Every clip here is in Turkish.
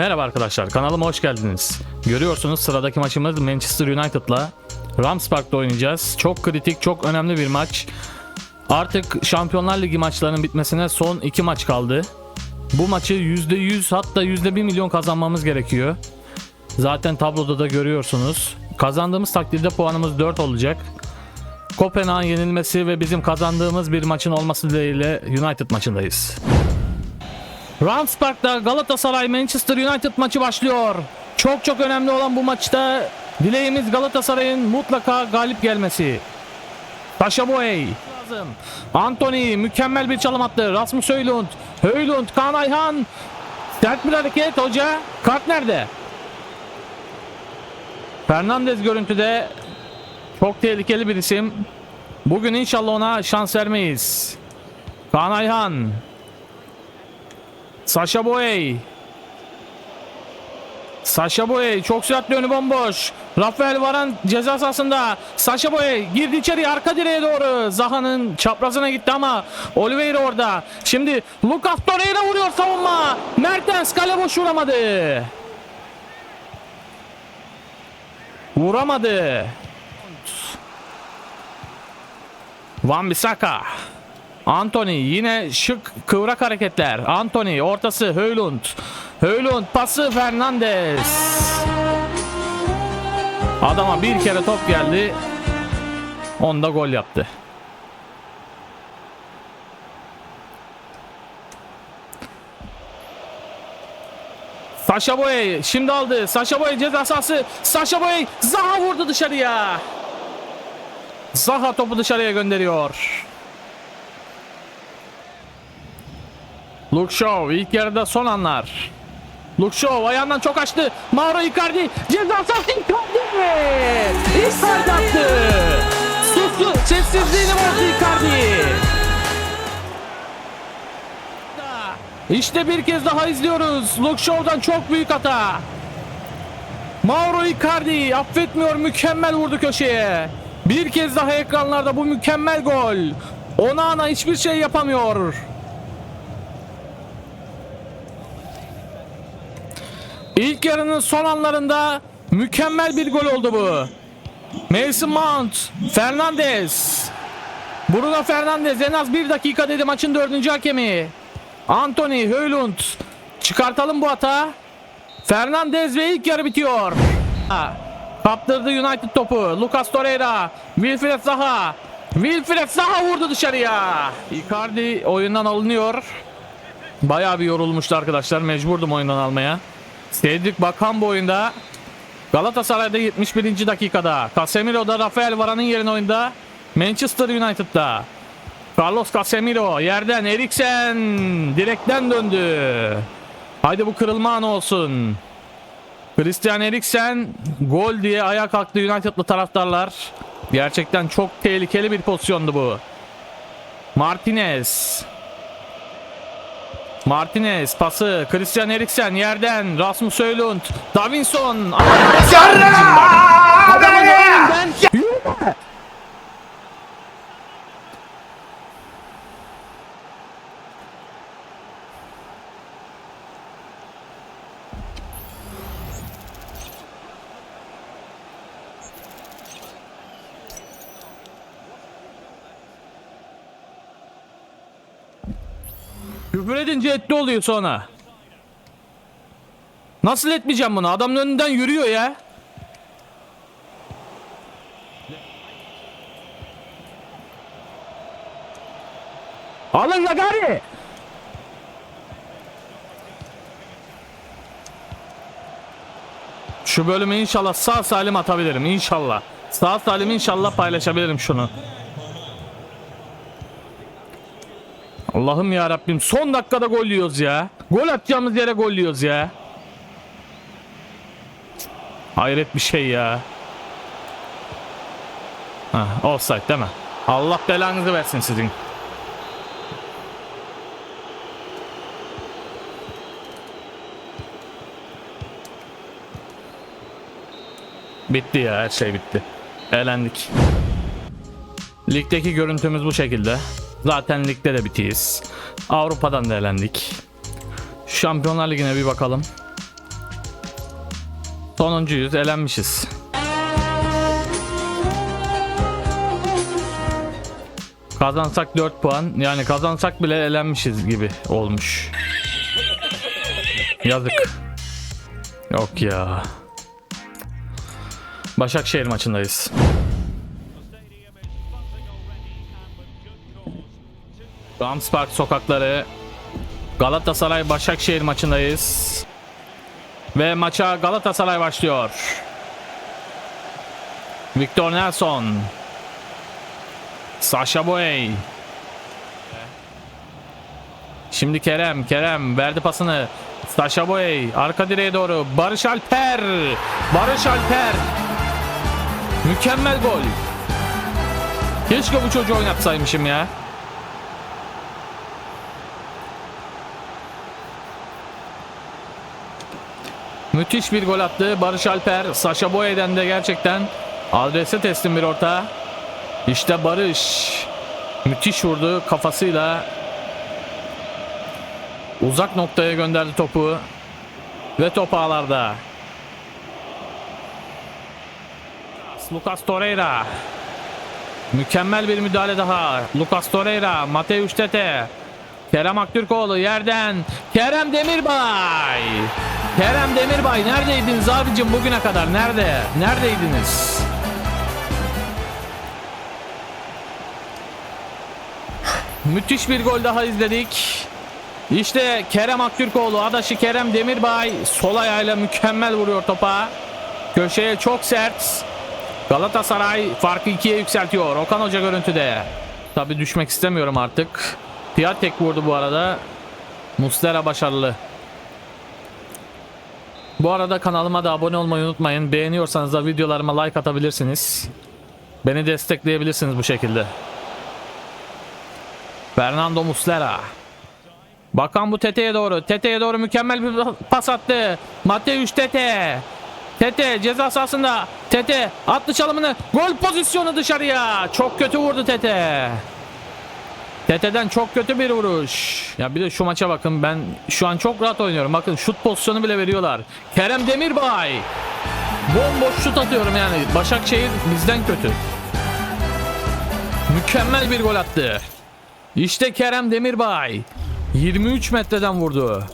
Merhaba arkadaşlar kanalıma hoş geldiniz. Görüyorsunuz sıradaki maçımız Manchester United'la Rams Park'ta oynayacağız. Çok kritik, çok önemli bir maç. Artık Şampiyonlar Ligi maçlarının bitmesine son 2 maç kaldı. Bu maçı %100 hatta %1 milyon kazanmamız gerekiyor. Zaten tabloda da görüyorsunuz. Kazandığımız takdirde puanımız 4 olacak. Kopenhag'ın yenilmesi ve bizim kazandığımız bir maçın olması dileğiyle United maçındayız. Rams Park'ta Galatasaray Manchester United maçı başlıyor. Çok çok önemli olan bu maçta dileğimiz Galatasaray'ın mutlaka galip gelmesi. Sasha Boey. Anthony mükemmel bir çalım attı. Rasmus Höylund. Höylund, Kaan Ayhan. Sert bir hareket hoca. Kart nerede? Fernandez görüntüde. Çok tehlikeli bir isim. Bugün inşallah ona şans vermeyiz. Kaan Ayhan. Sasha Boey. Sasha Boey çok süratli önü bomboş. Rafael Varan ceza sahasında. Sasha Boey girdi içeri arka direğe doğru. Zaha'nın çaprazına gitti ama Oliveira orada. Şimdi Lucas Torreira vuruyor savunma. Mertens kale boş vuramadı. Vuramadı. Van Bissaka. Anthony yine şık kıvrak hareketler. Anthony ortası Höylund. Höylund pası Fernandes. Adama bir kere top geldi. Onda gol yaptı. Sasha Boy şimdi aldı. Sasha Boy ceza sahası. Sasha Boy Zaha vurdu dışarıya. Zaha topu dışarıya gönderiyor. Luke Shaw ilk yarıda son anlar. Luke Shaw ayağından çok açtı. Mauro Icardi ceza sahası Icardi. Icardi attı. Sustu sessizliğini bozdu Icardi. İşte bir kez daha izliyoruz. Luke Shaw'dan çok büyük hata. Mauro Icardi affetmiyor mükemmel vurdu köşeye. Bir kez daha ekranlarda bu mükemmel gol. Onana hiçbir şey yapamıyor. İlk yarının son anlarında mükemmel bir gol oldu bu. Mason Mount, Fernandez. Bruno Fernandez en az bir dakika dedi maçın dördüncü hakemi. Anthony Höylund. Çıkartalım bu hata. Fernandez ve ilk yarı bitiyor. Kaptırdı United topu. Lucas Torreira. Wilfried Zaha. Wilfried Zaha vurdu dışarıya. Icardi oyundan alınıyor. Bayağı bir yorulmuştu arkadaşlar. Mecburdum oyundan almaya. Cedric Bakan bu oyunda. Galatasaray'da 71. dakikada. Casemiro'da Rafael Varane'ın yerine oyunda. Manchester United'da. Carlos Casemiro yerden Eriksen direkten döndü. Haydi bu kırılma anı olsun. Christian Eriksen gol diye ayağa kalktı United'lı taraftarlar. Gerçekten çok tehlikeli bir pozisyondu bu. Martinez. Martinez pası Christian Eriksen yerden Rasmus Höylund Davinson. Adamın önünden Küfür edince etli oluyor sonra. Nasıl etmeyeceğim bunu? Adamın önünden yürüyor ya. Alın la gari. Şu bölümü inşallah sağ salim atabilirim inşallah. Sağ salim inşallah paylaşabilirim şunu. Allah'ım ya Rabbim son dakikada gol yiyoruz ya. Gol atacağımız yere gol yiyoruz ya. Hayret bir şey ya. Ha, offside değil mi? Allah belanızı versin sizin. Bitti ya her şey bitti. Elendik. Ligdeki görüntümüz bu şekilde. Zaten ligde de bitiyiz. Avrupa'dan da elendik. Şampiyonlar Ligi'ne bir bakalım. Sonuncuyuz, elenmişiz. Kazansak 4 puan. Yani kazansak bile elenmişiz gibi olmuş. Yazık. Yok ya. Başakşehir maçındayız. Rams Park sokakları Galatasaray Başakşehir maçındayız. Ve maça Galatasaray başlıyor. Victor Nelson. Sasha Boey. Şimdi Kerem, Kerem verdi pasını. Sasha Boey arka direğe doğru. Barış Alper. Barış Alper. Mükemmel gol. Keşke bu çocuğu oynatsaymışım ya. Müthiş bir gol attı Barış Alper. Sasha Boye'den de gerçekten adrese teslim bir orta. İşte Barış. Müthiş vurdu kafasıyla. Uzak noktaya gönderdi topu. Ve top ağlarda. Lucas Torreira. Mükemmel bir müdahale daha. Lucas Torreira, Mateusz Tete. Kerem Aktürkoğlu yerden. Kerem Demirbay. Kerem Demirbay neredeydiniz abicim bugüne kadar? Nerede? Neredeydiniz? Müthiş bir gol daha izledik. İşte Kerem Aktürkoğlu, adaşı Kerem Demirbay sol ayağıyla mükemmel vuruyor topa. Köşeye çok sert. Galatasaray farkı ikiye yükseltiyor. Okan Hoca görüntüde. Tabi düşmek istemiyorum artık. Piatek vurdu bu arada. Muslera başarılı. Bu arada kanalıma da abone olmayı unutmayın. Beğeniyorsanız da videolarıma like atabilirsiniz. Beni destekleyebilirsiniz bu şekilde. Fernando Muslera. Bakan bu Tete'ye doğru. Tete'ye doğru mükemmel bir pas attı. Mateusz Tete. Tete ceza sahasında. Tete attı çalımını. Gol pozisyonu dışarıya. Çok kötü vurdu Tete. Tete'den çok kötü bir vuruş. Ya bir de şu maça bakın ben şu an çok rahat oynuyorum. Bakın şut pozisyonu bile veriyorlar. Kerem Demirbay. Bomboş şut atıyorum yani. Başakşehir bizden kötü. Mükemmel bir gol attı. İşte Kerem Demirbay. 23 metreden vurdu.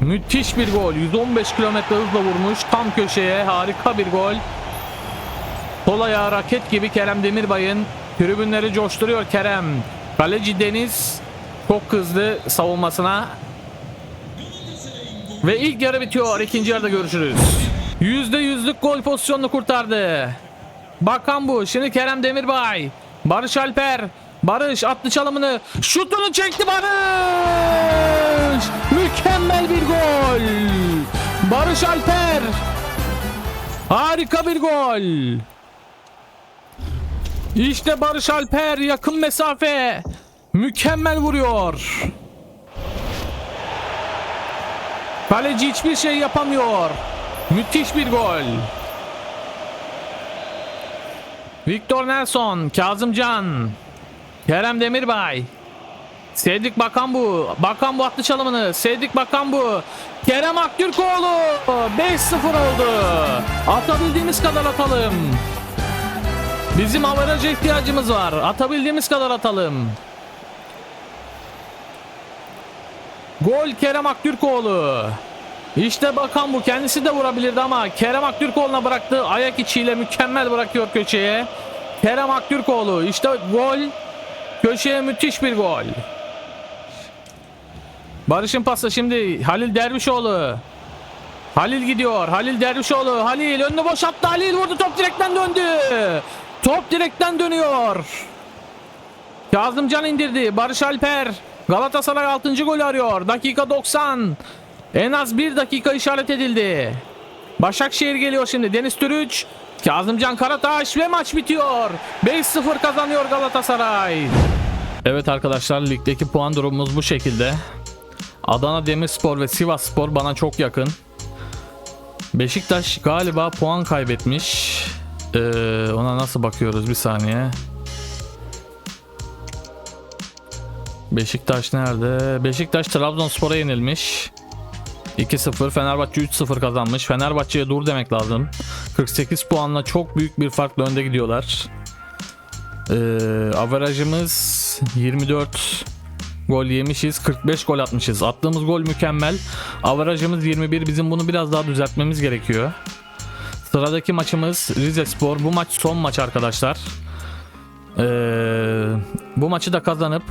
Müthiş bir gol. 115 kilometre hızla vurmuş. Tam köşeye harika bir gol. Sol raket gibi Kerem Demirbay'ın tribünleri coşturuyor Kerem. Kaleci Deniz çok hızlı savunmasına. Ve ilk yarı bitiyor. İkinci yarıda görüşürüz. Yüzde yüzlük gol pozisyonunu kurtardı. Bakan bu. Şimdi Kerem Demirbay. Barış Alper. Barış attı çalımını. Şutunu çekti Barış. Mükemmel bir gol. Barış Alper. Harika bir gol. İşte Barış Alper yakın mesafe. Mükemmel vuruyor. Kaleci hiçbir şey yapamıyor. Müthiş bir gol. Victor Nelson, Kazımcan, Kerem Demirbay. Cedric Bakan bu. Bakan bu attı çalımını. Cedric Bakan bu. Kerem Aktürkoğlu. 5-0 oldu. Atabildiğimiz kadar atalım. Bizim avaraja ihtiyacımız var. Atabildiğimiz kadar atalım. Gol Kerem Aktürkoğlu. İşte bakan bu. Kendisi de vurabilirdi ama Kerem Aktürkoğlu'na bıraktı. Ayak içiyle mükemmel bırakıyor köşeye. Kerem Aktürkoğlu. İşte gol. Köşeye müthiş bir gol. Barış'ın pası şimdi Halil Dervişoğlu. Halil gidiyor. Halil Dervişoğlu. Halil önünü boşalttı. Halil vurdu. Top direkten döndü. Top direkten dönüyor. Kazımcan indirdi. Barış Alper. Galatasaray 6. golü arıyor. Dakika 90. En az bir dakika işaret edildi. Başakşehir geliyor şimdi. Deniz Türüç. Kazımcan Karataş ve maç bitiyor. 5-0 kazanıyor Galatasaray. Evet arkadaşlar ligdeki puan durumumuz bu şekilde. Adana Demirspor ve Sivas Spor bana çok yakın. Beşiktaş galiba puan kaybetmiş. Ee, ona nasıl bakıyoruz bir saniye. Beşiktaş nerede? Beşiktaş Trabzonspor'a yenilmiş. 2-0 Fenerbahçe 3-0 kazanmış. Fenerbahçe'ye dur demek lazım. 48 puanla çok büyük bir farkla önde gidiyorlar. Ee, averajımız 24 gol yemişiz. 45 gol atmışız. Attığımız gol mükemmel. Averajımız 21. Bizim bunu biraz daha düzeltmemiz gerekiyor. Sıradaki maçımız Rize Spor. Bu maç son maç arkadaşlar. Ee, bu maçı da kazanıp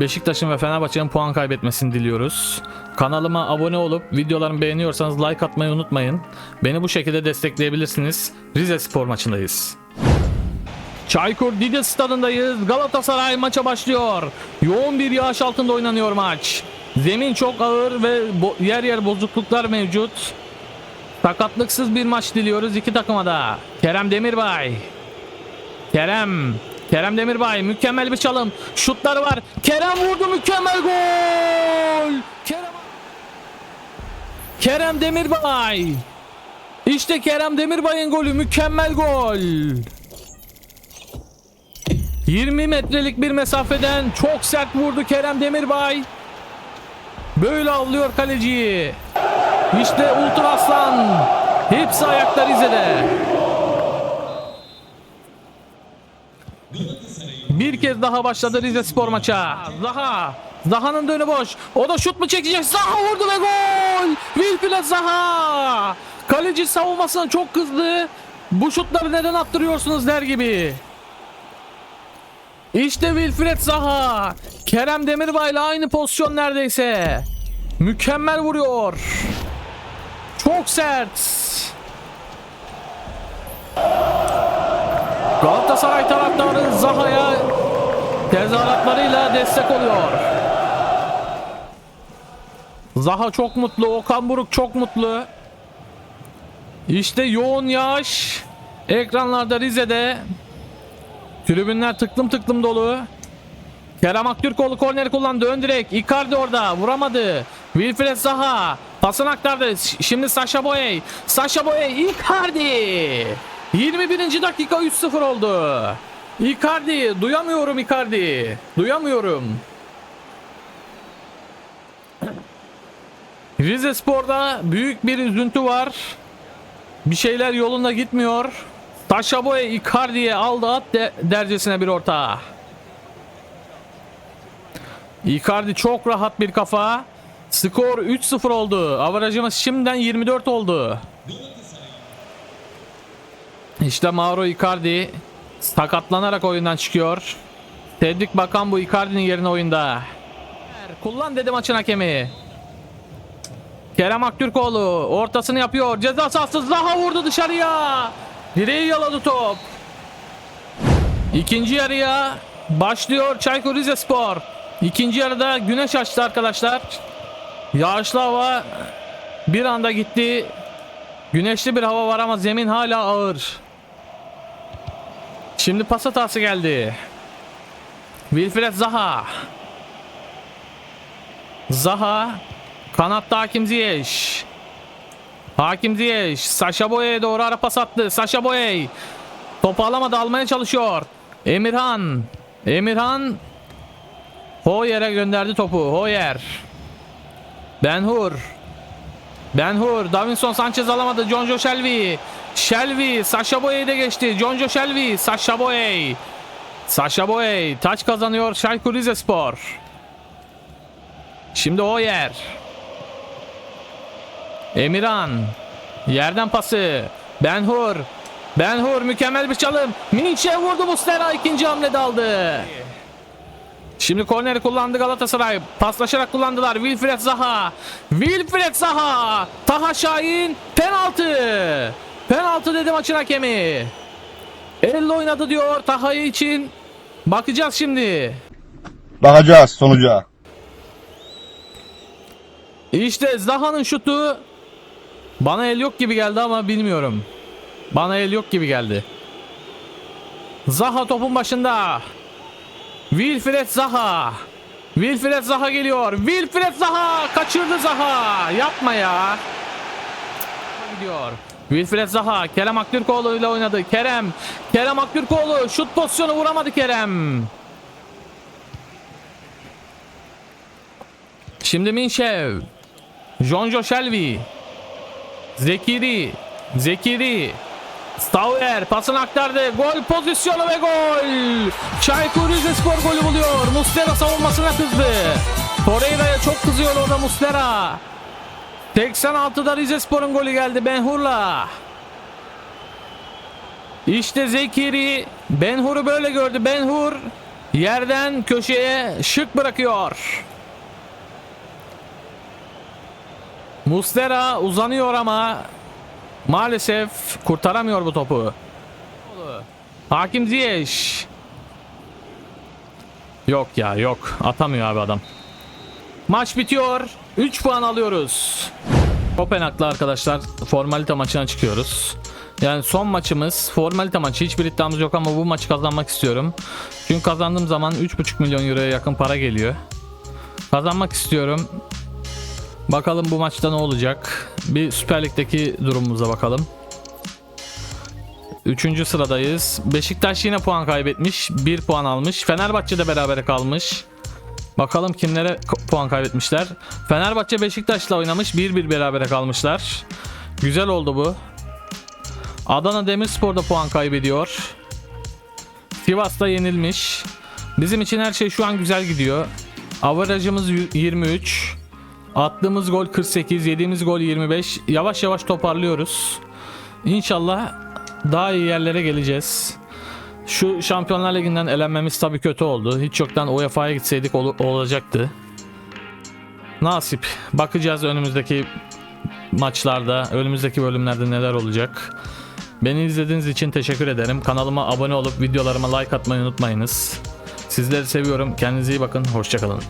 Beşiktaş'ın ve Fenerbahçe'nin puan kaybetmesini diliyoruz. Kanalıma abone olup videolarımı beğeniyorsanız like atmayı unutmayın. Beni bu şekilde destekleyebilirsiniz. Rize Spor maçındayız. Çaykur Dide stadındayız. Galatasaray maça başlıyor. Yoğun bir yağış altında oynanıyor maç. Zemin çok ağır ve yer yer bozukluklar mevcut. Sakatlıksız bir maç diliyoruz iki takıma da. Kerem Demirbay. Kerem. Kerem Demirbay mükemmel bir çalım. Şutları var. Kerem vurdu mükemmel gol. Kerem Kerem Demirbay. İşte Kerem Demirbay'ın golü mükemmel gol. 20 metrelik bir mesafeden çok sert vurdu Kerem Demirbay. Böyle avlıyor kaleciyi. İşte Ultra Aslan. Hepsi ayakta Rize'de. Bir kez daha başladı Rize Spor maça. Zaha. Zaha'nın dönü boş. O da şut mu çekecek? Zaha vurdu ve gol. Wilfried Zaha. Kaleci savunmasına çok kızdı. Bu şutları neden attırıyorsunuz der gibi. İşte Wilfried Zaha. Kerem Demirbay'la aynı pozisyon neredeyse. Mükemmel vuruyor. Çok sert. Galatasaray taraftarı Zaha'ya tezahüratlarıyla destek oluyor. Zaha çok mutlu. Okan Buruk çok mutlu. İşte yoğun yağış. Ekranlarda Rize'de. Tribünler tıklım tıklım dolu. Kerem Aktürkoğlu korneri kullandı. Ön direk. Icardi orada. Vuramadı. Wilfred Zaha. Pasını aktardı. Şimdi Sasha Boye. Sasha Boye. Icardi. 21. dakika 3-0 oldu. Icardi. Duyamıyorum Icardi. Duyamıyorum. Rize Spor'da büyük bir üzüntü var. Bir şeyler yolunda gitmiyor. Sasha Boye Icardi'ye aldı at de, dercesine bir orta. Icardi çok rahat bir kafa. Skor 3-0 oldu. Avarajımız şimdiden 24 oldu. İşte Mauro Icardi sakatlanarak oyundan çıkıyor. Tedrik Bakan bu Icardi'nin yerine oyunda. Kullan dedi maçın hakemi. Kerem Aktürkoğlu ortasını yapıyor. Ceza sahası Zaha vurdu dışarıya. Direği yaladı top. İkinci yarıya başlıyor Çaykur Rizespor. İkinci yarıda güneş açtı arkadaşlar. Yağışlı hava bir anda gitti. Güneşli bir hava var ama zemin hala ağır. Şimdi pas hatası geldi. Wilfred Zaha. Zaha. Kanatta Hakim Ziyech. Hakim Ziyech. Sasha Boye'ye doğru ara pas attı. Sasha Boye. Topu alamadı almaya çalışıyor. Emirhan. Emirhan. Hoyer'e gönderdi topu. Hoyer. Benhur. Benhur. Davinson Sanchez alamadı. Jonjo Shelby. Shelby. Sasha Boye'yi de geçti. Jonjo Shelby. Sasha Boye. Sasha Boye. Taç kazanıyor. Çaykur Rizespor. Şimdi Hoyer. Emirhan. Yerden pası. Benhur. Benhur mükemmel bir çalım. Minçe vurdu Mustera ikinci hamlede aldı. Şimdi korneri kullandı Galatasaray. Paslaşarak kullandılar. Wilfred Zaha. Wilfred Zaha. Taha Şahin. Penaltı. Penaltı dedi maçın hakemi. Elle oynadı diyor Taha için. Bakacağız şimdi. Bakacağız sonuca. İşte Zaha'nın şutu bana el yok gibi geldi ama bilmiyorum. Bana el yok gibi geldi. Zaha topun başında. Wilfred Zaha. Wilfred Zaha geliyor. Wilfred Zaha kaçırdı Zaha. Yapma ya. Gidiyor. Wilfred Zaha Kerem Aktürkoğlu ile oynadı. Kerem. Kerem Aktürkoğlu şut pozisyonu vuramadı Kerem. Şimdi Minşev. Jonjo Shelby. Zekiri. Zekiri. Stauer pasını aktardı. Gol pozisyonu ve gol. Çaykur Rizespor golü buluyor. Muslera savunmasına kızdı. Torreira'ya çok kızıyor orada Muslera. 86'da Rizespor'un golü geldi Benhur'la. İşte Zekiri Benhur'u böyle gördü. Benhur yerden köşeye şık bırakıyor. Muslera uzanıyor ama maalesef kurtaramıyor bu topu. Hakim Ziyech. Yok ya yok atamıyor abi adam. Maç bitiyor. 3 puan alıyoruz. Kopenhag'la arkadaşlar formalite maçına çıkıyoruz. Yani son maçımız formalite maçı. Hiçbir iddiamız yok ama bu maçı kazanmak istiyorum. Çünkü kazandığım zaman 3,5 milyon euroya yakın para geliyor. Kazanmak istiyorum. Bakalım bu maçta ne olacak. Bir Süper Lig'deki durumumuza bakalım. Üçüncü sıradayız. Beşiktaş yine puan kaybetmiş. 1 puan almış. Fenerbahçe de berabere kalmış. Bakalım kimlere puan kaybetmişler. Fenerbahçe Beşiktaş'la oynamış. 1-1 berabere kalmışlar. Güzel oldu bu. Adana Demirspor da puan kaybediyor. Sivas'ta yenilmiş. Bizim için her şey şu an güzel gidiyor. Avarajımız y- 23. Attığımız gol 48, yediğimiz gol 25. Yavaş yavaş toparlıyoruz. İnşallah daha iyi yerlere geleceğiz. Şu Şampiyonlar Ligi'nden elenmemiz tabii kötü oldu. Hiç yoktan UEFA'ya gitseydik ol- olacaktı. Nasip. Bakacağız önümüzdeki maçlarda, önümüzdeki bölümlerde neler olacak. Beni izlediğiniz için teşekkür ederim. Kanalıma abone olup videolarıma like atmayı unutmayınız. Sizleri seviyorum. Kendinize iyi bakın. Hoşçakalın.